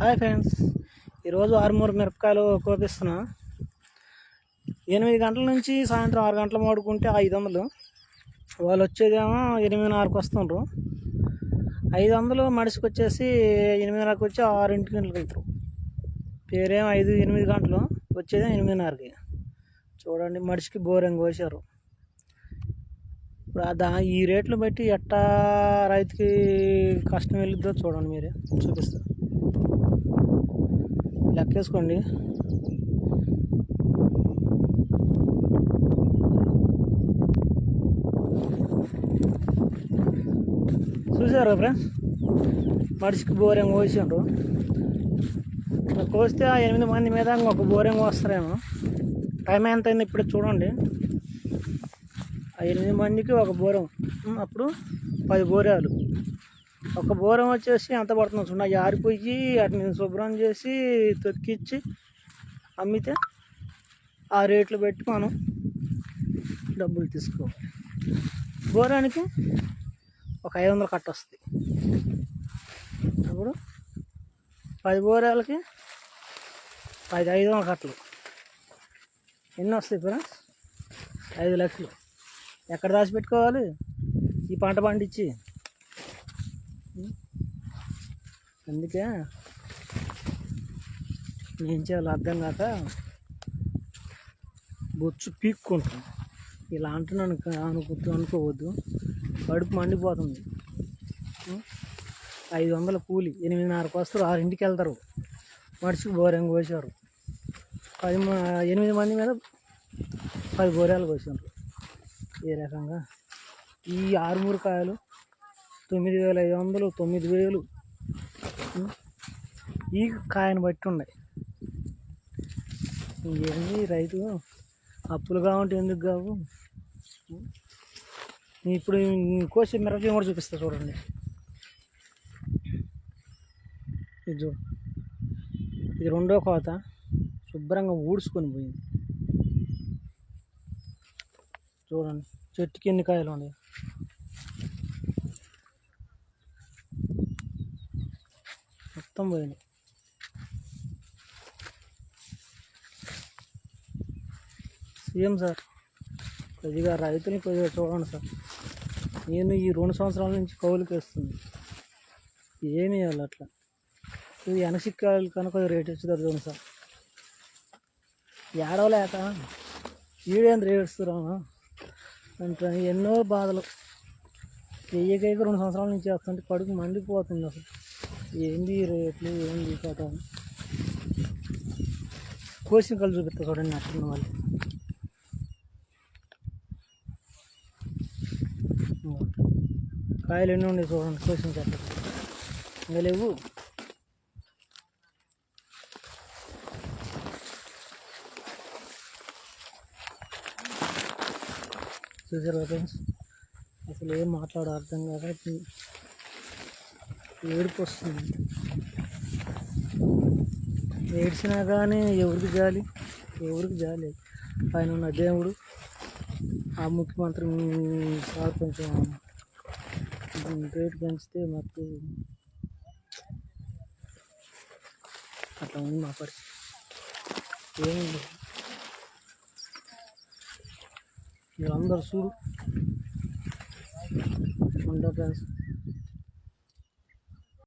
Hi friends. ఈరోజు ఆరుమూరు మిరపకాయలు కోపిస్తున్నా. ఎనిమిది గంటల నుంచి సాయంత్రం ఆరు గంటల వాడుకుంటే ఐదు వందలు. వాళ్ళు వచ్చేదేమో ఎనిమిదిన్నరకు వస్తుండ్రు. ఐదు వందలు మనిషికి వచ్చేసి ఎనిమిదిన్నరకు వచ్చి ఆరింటి గంటలకు వెళ్తారు పేరేమో ఐదు ఎనిమిది గంటలు. వచ్చేదే ఎనిమిదిన్నరకి చూడండి మనిషికి బోరింగ్ కోసారు ఇప్పుడు దా ఈ రేట్లు బట్టి ఎట్టా రైతుకి కష్టం వెళ్ళిద్దో చూడండి మీరే. చూపిస్తారు లెక్కేసుకోండి చూసారా ఫ్రెండ్స్? మనిషికి బోరింగ్ కోసిండ్రు. కోస్తే ఆ ఎనిమిది మంది మీద ఒక బోరింగ్ వస్తారేమో. టైం ఎంత అయింది ఇప్పుడు చూడండి. ఆ ఎనిమిది మందికి ఒక బోరం అప్పుడు పది బోరాలు. ఒక బోరం వచ్చేసి ఎంత పడుతుంది. చూడండి అవి ఆరిపోయి వాటిని శుభ్రం చేసి తొక్కిచ్చి అమ్మితే ఆ రేట్లు పెట్టి మనం డబ్బులు తీసుకోవాలి. బోరానికి ఒక ఐదు వందలు కట్ట వస్తుంది అప్పుడు పది బోరాలకి పది ఐదు వందల కట్టలు. ఎన్ని వస్తాయి ఫ్రెండ్స్? ఐదు లక్షలు. ఎక్కడ దాచిపెట్టుకోవాలి? ఈ పంట పండించి అందుకే ఏం చేయాలో అర్థం కాక బొచ్చు పీక్కుంటాను ఇలా అంటున్నాను కా- అనుకుంటూ అనుకోవద్దు. కడుపు మండిపోతుంది. ఐదు వందల కూలి ఎనిమిదిన్నరకు వస్తారు ఆరింటికి వెళ్తారు. మనిషికి బోరెంగ్ కోసారు పది మ- ఎనిమిది మంది మీద పది బోరేలు కోసారు ఏ రకంగా? ఈ ఆరుమూరు కాయలు తొమ్మిది వేల ఐదు వందలు తొమ్మిది వేలు. ఈ కాయను బట్టి ఉన్నాయి. ఏంది రైతు అప్పులు కావంటే ఎందుకు కావు? ఇప్పుడు కోసి మిరపకాయ కూడా చూపిస్తా చూడండి. ఇది ఇది రెండో కోత. శుభ్రంగా ఊడ్చుకొని పోయింది. చూడండి చెట్టుకి ఎన్ని కాయలు ఉన్నాయి? మొత్తం పోయినాయి. సీఎం సార్ కొద్దిగా రైతుని కొద్దిగా చూడండి సార్. నేను ఈ రెండు సంవత్సరాల నుంచి కౌలుకి వేస్తుంది. ఏమి ఇవ్వాలి అట్లా? ఇది ఎనసిక్కాయలు కనుక రేట్ ఇచ్చుతారు చూడండి సార్. ఏడవలేక ఈడేం రేట్ అంటే ఎన్నో బాధలు. వెయ్యకైతే రెండు సంవత్సరాల నుంచి వస్తుంటే కడుపు మండిపోతుంది అసలు. ఏంది రేట్లు? ఏంది ఈ కథ? కోసిన కళ్ళు చూపిస్తా చూడండి అట్టున్న వాళ్ళు. కాయలు ఎన్ని ఉన్నాయి చూడండి కోసిన చెట్లు ఇంకా లేవు? చూసారు ఫ్రెండ్స్ అసలు ఏం మాట్లాడో అర్థం కాక ఏడుపు వస్తుంది ఏడ్చినా కానీ ఎవరికి జాలి? ఎవరికి జాలి? పైన ఉన్న దేవుడు ఆ ముఖ్యమంత్రి సార్ కొంచెం రేటు పెంచితే మాకు అట్లా ఉంది మా పరిస్థితి. ఏముంది? మీరందరూ చూడు. ఉంటా ఫ్రెండ్స్.